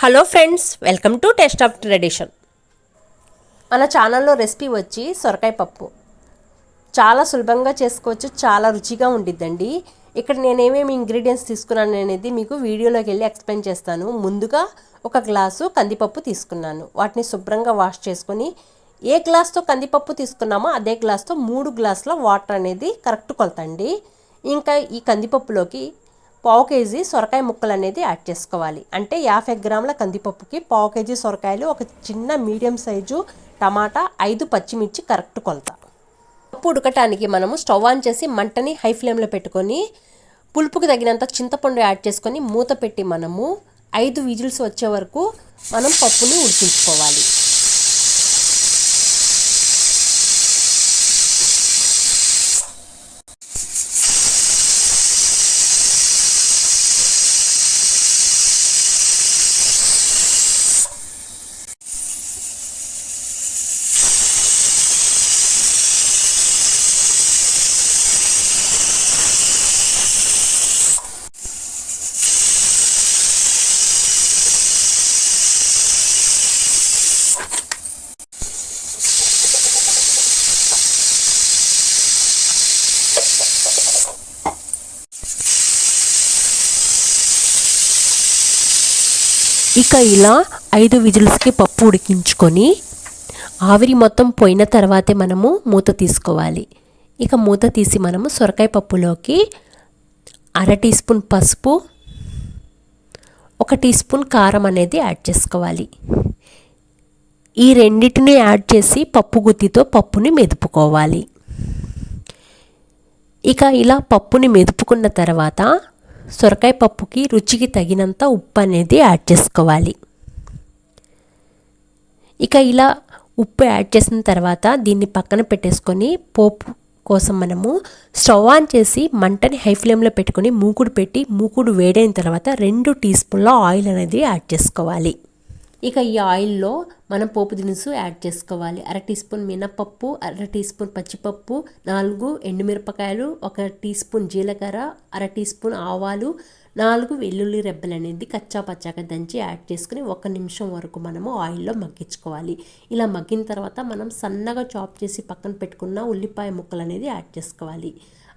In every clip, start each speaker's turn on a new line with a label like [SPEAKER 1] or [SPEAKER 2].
[SPEAKER 1] Hello friends welcome to taste of tradition. మన ఛానల్లో recipe వచ్చి సొరకాయ పప్పు. చాలా సులభంగా చేసుకోవచ్చు చాలా రుచిగా ఉండిద్దండి. ఇక్కడ నేనేమేమి ఇంగ్రీడియంట్స్ తీసుకున్నాను అనేది మీకు వీడియోలోకి వెళ్ళి ఎక్స్ప్లెయిన్ చేస్తాను. ముందుగా ఒక గ్లాసు కందిపప్పు తీసుకున్నాను. వాటిని శుభ్రంగా వాష్ చేసుకొని ఏ గ్లాస్తో కందిపప్పు తీసుకున్నామో అదే గ్లాస్తో మూడు గ్లాసుల వాటర్ అనేది కరెక్ట్ కొలతండి. ఇంకా ఈ కందిపప్పులోకి పావు కేజీ సొరకాయ ముక్కలు అనేది యాడ్ చేసుకోవాలి. అంటే యాభై గ్రాముల కందిపప్పుకి పావు కేజీ సొరకాయలు ఒక చిన్న మీడియం సైజు టమాటా ఐదు పచ్చిమిర్చి కరెక్ట్ కొలత. పప్పు ఉడకటానికి మనము స్టవ్ ఆన్ చేసి మంటని హై ఫ్లేమ్లో పెట్టుకొని పులుపుకి తగినంత చింతపండు యాడ్ చేసుకొని మూత పెట్టి మనము ఐదు విజిల్స్ వచ్చే వరకు మనం పప్పుని ఉడికించుకోవాలి. ఇక ఇలా ఐదు విజిల్స్కి పప్పు ఉడికించుకొని ఆవిరి మొత్తం పోయిన తర్వాతే మనము మూత తీసుకోవాలి. ఇక మూత తీసి మనము సొరకాయ పప్పులోకి అర టీ స్పూన్ పసుపు ఒక టీ స్పూన్ కారం అనేది యాడ్ చేసుకోవాలి. ఈ రెండింటిని యాడ్ చేసి పప్పు గుత్తితో పప్పుని మెదుపుకోవాలి. ఇక ఇలా పప్పుని మెదుపుకున్న తర్వాత సొరకాయ పప్పుకి రుచికి తగినంత ఉప్పు అనేది యాడ్ చేసుకోవాలి. ఇక ఇలా ఉప్పు యాడ్ చేసిన తర్వాత దీన్ని పక్కన పెట్టేసుకొని పోపు కోసం మనము స్టవ్ ఆన్ చేసి మంటని హై ఫ్లేమ్లో పెట్టుకొని మూకుడు పెట్టి మూకుడు వేడైన తర్వాత రెండు టీ స్పూన్ల ఆయిల్ అనేది యాడ్ చేసుకోవాలి. ఇక ఈ ఆయిల్లో మనం పోపు దినుసు యాడ్ చేసుకోవాలి. అర టీ స్పూన్ మినపప్పు అర టీ స్పూన్ పచ్చిపప్పు నాలుగు ఎండుమిరపకాయలు ఒక టీ స్పూన్ జీలకర్ర అర టీ స్పూన్ ఆవాలు నాలుగు వెల్లుల్లి రెబ్బలు అనేది కచ్చా పచ్చాక దంచి యాడ్ చేసుకుని ఒక నిమిషం వరకు మనము ఆయిల్లో మగ్గించుకోవాలి. ఇలా మగ్గిన తర్వాత మనం సన్నగా చాప్ చేసి పక్కన పెట్టుకున్న ఉల్లిపాయ ముక్కలు అనేది యాడ్ చేసుకోవాలి.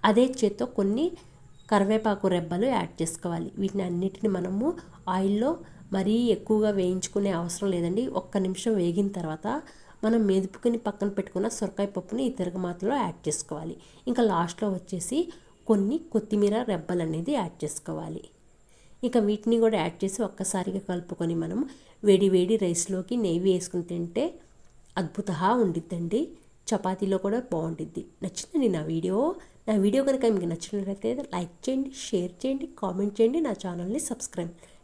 [SPEAKER 1] అదే చేత్తో కొన్ని కరివేపాకు రెబ్బలు యాడ్ చేసుకోవాలి. వీటిని అన్నిటిని మనము ఆయిల్లో మరీ ఎక్కువగా వేయించుకునే అవసరం లేదండి. ఒక్క నిమిషం వేగిన తర్వాత మనం మెదుపుకుని పక్కన పెట్టుకున్న సొరకాయ పప్పుని ఈ తిరగమాతలో యాడ్ చేసుకోవాలి. ఇంకా లాస్ట్లో వచ్చేసి కొన్ని కొత్తిమీర రెబ్బలు అనేది యాడ్ చేసుకోవాలి. ఇక వీటిని కూడా యాడ్ చేసి ఒక్కసారిగా కలుపుకొని మనం వేడి వేడి రైస్లోకి నెయ్యి వేసుకుని తింటే అద్భుతంగా ఉండిద్దండి. చపాతీలో కూడా బాగుంటుంది నచ్చిందండి నా వీడియో. నా వీడియో కనుక మీకు నచ్చినట్లయితే లైక్ చేయండి షేర్ చేయండి కామెంట్ చేయండి. నా ఛానల్ని సబ్స్క్రైబ్